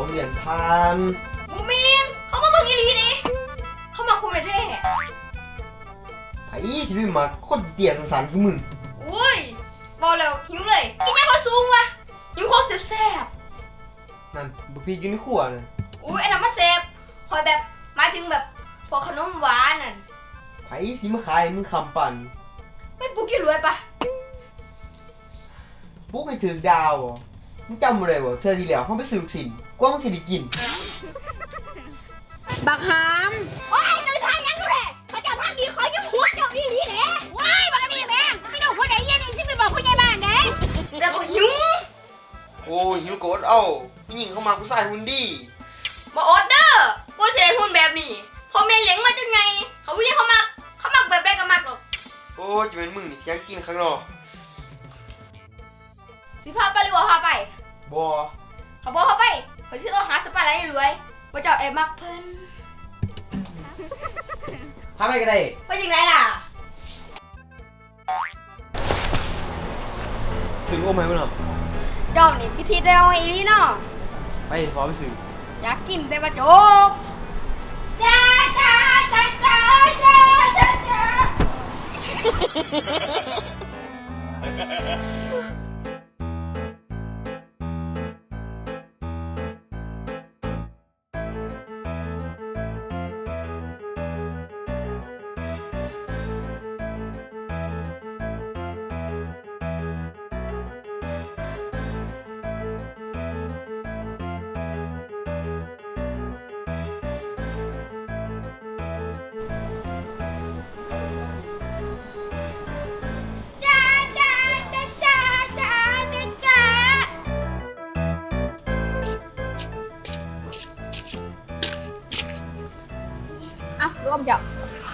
เขาเรียนผ่านบูมินเขามาเบิ่งอีหลีดิเขามาคุมในเท่ไอ้สิไปมาคนเตี้ยสันๆคือมึงอุ้ยบอกแล้วหิวเลยกินยังพอสูงวะหิวของแซ่บนั่นบุพี่กินในครัวน่ะๆอุ้ยอันนั้นมาเซฟคอยแบบหมายถึงแบบพวกขนมหวานน่ะไผสิมาขายให้มึงคำปั่นไม่ปุ๊กกี่รวยปะปุ๊กให้ถือดาวบ่ มึงจำบ่ได้บ่เธอที่แล้วเขาไปซื้อลูกชิ้นกว่ามึงสิได้กิน บักหาม โอ้ยตื่นทางยังดูเลยพระเจ้าทางดีขอยุ่งหัวเจ้าอีหลีเด้ว้ายบักนี่แม่ไม่ต้องคนไหนเย็นสิไปบอกผู้ใหญ่บ้านเด้แต่เขาหิวโอ้ยหิวโกดเอ้าผู้หญิงเข้ามากูใส่หุ่นดีมาออเดอร์กูเสียหุ่นแบบนี้พอเมียเลี้ยงมาจังไง เขาผู้หญิงเขามักเขามักแบบใดก็มักหรอกโอ้ยจะเป็นมึงนี่เที่ยงกินข้างนอกสิพาไปหรือว่าพาไป บ่เขาบอกเขาไปเขาชื่อเราหาสปาอะไรรวยพระเจ้าแอบมักเพิ่นพาไปก็ได้ไปยังไงล่ะถึงโอ้ไหมมึงเนาะเจ้านี่พิธีเดียวอีนี่เนาะไปพอไปซื้ออยากกินแต่ว่าโจบจ้าจ้าจ้าจ้าจ้าจ้าจ้า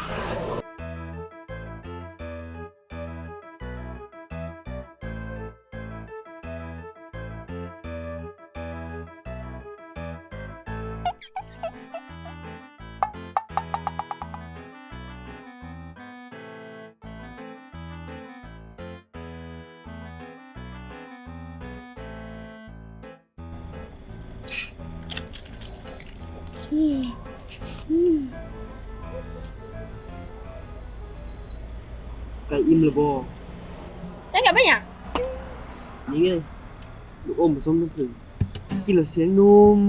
ไก่ อิ่มหรือบ่ฉันกลับไปยังนี่ไงลูกอมผสมน้ำผึ้งกินแล้วเสียงนุ่ม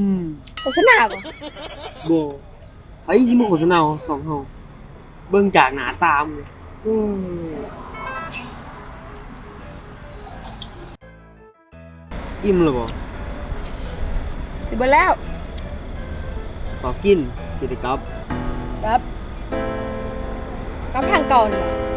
โฆษณาบ่บ่ไอ้สิมาโฆษณาสองเฮาเบิ่งจากหน้าตามงอืมอิ่มแล้วบ่สิเบิดแล้วขอกินสิได้กลับ ครับกลับทางเก่านี่บ่กระ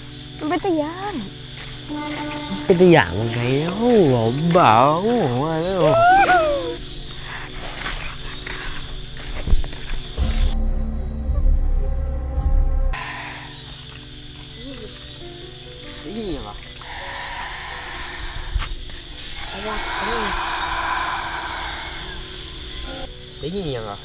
มาไปบอกมึงหิวดึกไปกลับ ไปบอกแล้วให้นอนเซเว่นเซเว่น สินอนยังไงเซวินนี่ก็หอดเหือแล้ว มันเป็นตะยาน เป็นตัวอย่างไงโอ้โหเบาว่าแล้ว นี่เหรอได้ยินยังอ่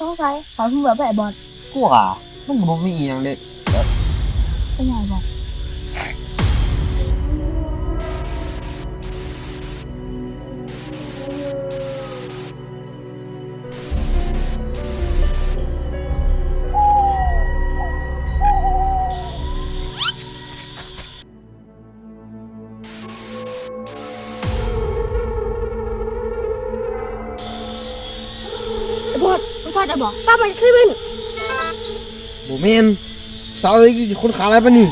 ต้องใช้ขอเพิ่งแบบแบบบอลกูอะมันก็บ่มีอหยังเด็ดเป็นไงบอล ได้บอกป้าไปซื้อเป็นบุเมนสาวเลยคนขาอะไรปะนี่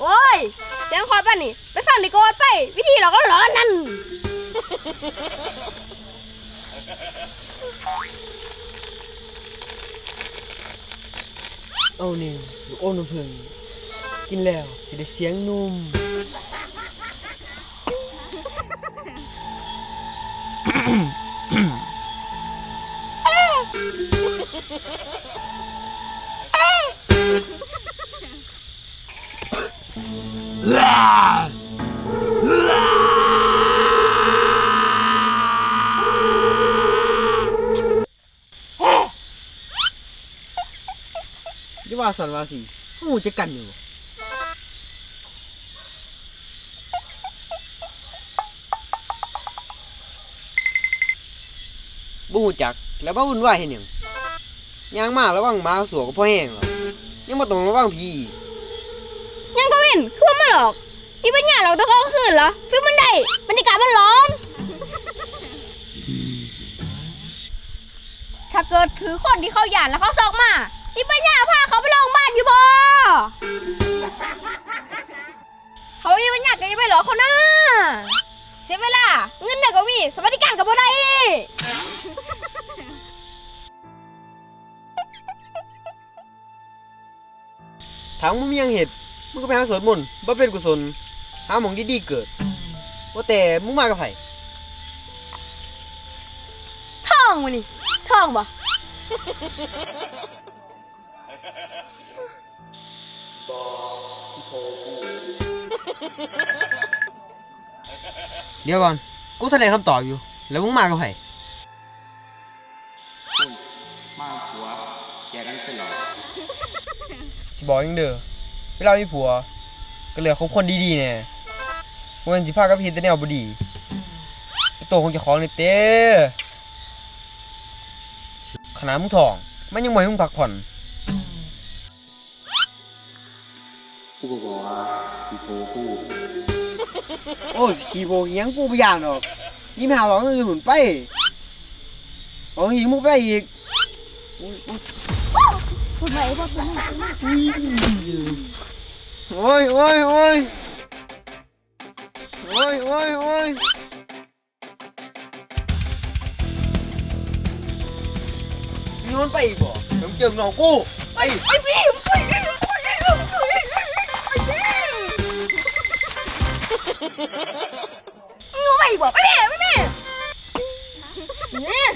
โอ้ย เสียงคอยปะนี่ ไปฟังดีกว่าไป วิธีเราก็ร้อนนั่น ลูกอมน้ำผึ้งกินแล้ว สิได้เสียงนุ่มจ ว่าสันว่าสิหมูจะกันอยู่บูจักแล้วบ้าวุ่นวายเห็นหยังยางมาระวังหมาสัวกับพ่อแห้งหรอยังมาต้องระวังพี่ยังก็เว้นคือมันหลอกนี่เป็นหยาเราตะกอนคืนเหรอฟิวมันได้บรรยากาศมันร้อน ถ้าเกิดถือคนที่เขาหยาดแล้วเขาซอกมา นี่เป็นหยาพาเขาไปโรงพยาบาลอยู่บ่เขาอีเป็นหยาก็อยังไปหลอกเขานะเสียเวลา เงินเด็กก็มีสวัสดิการก็บ่ได้ถามมึงมีหยังเห็ดมึงก็ไปหาสวดมนต์บ่เป็นกุศลหาหมองดีๆเกิดว่าแต่มึงมากับไผท่องวะนี่ท่องบ่ เดี๋ยวก่อน กูแสดงคำตอบอยู่ แล้วมึงมากับไผมาผัวแยกกันตลอดสิบอกยังเด้อเวลามีผัว ก็เหลือคบคนดีๆแน่บ่แมันสิพากับเฮ็ดแต่แนวบ่ดีไอ้โตของเจ้าของนี่เต้ขนาดมึงท้อง มันยังบ่ให้มึงพักผ่อน กูก็บอกว่าสีโพกูโอ้ยขี่โบกอิหยังกูไปย่านดอกยี่ไม่หาร้องอื่นหมุนไปร้องอีกมุกไปอีกพูดไปพูดไปโอ้ยโอ้ยโอ้ยโอ้ยโอ้ยโอ้ยมีมันไปอีกบ่เดี๋ยวมึงเจอน้องกูไปไอ้พี่ งูไปบอกไปแม่ไปแม่นี่ย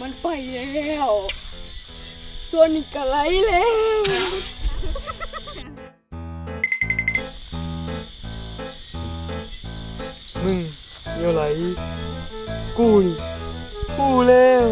มันไปแล้วส่วนนี้ก็ไหลแล้ว เดี๋ยวไหล กุ้แล้ว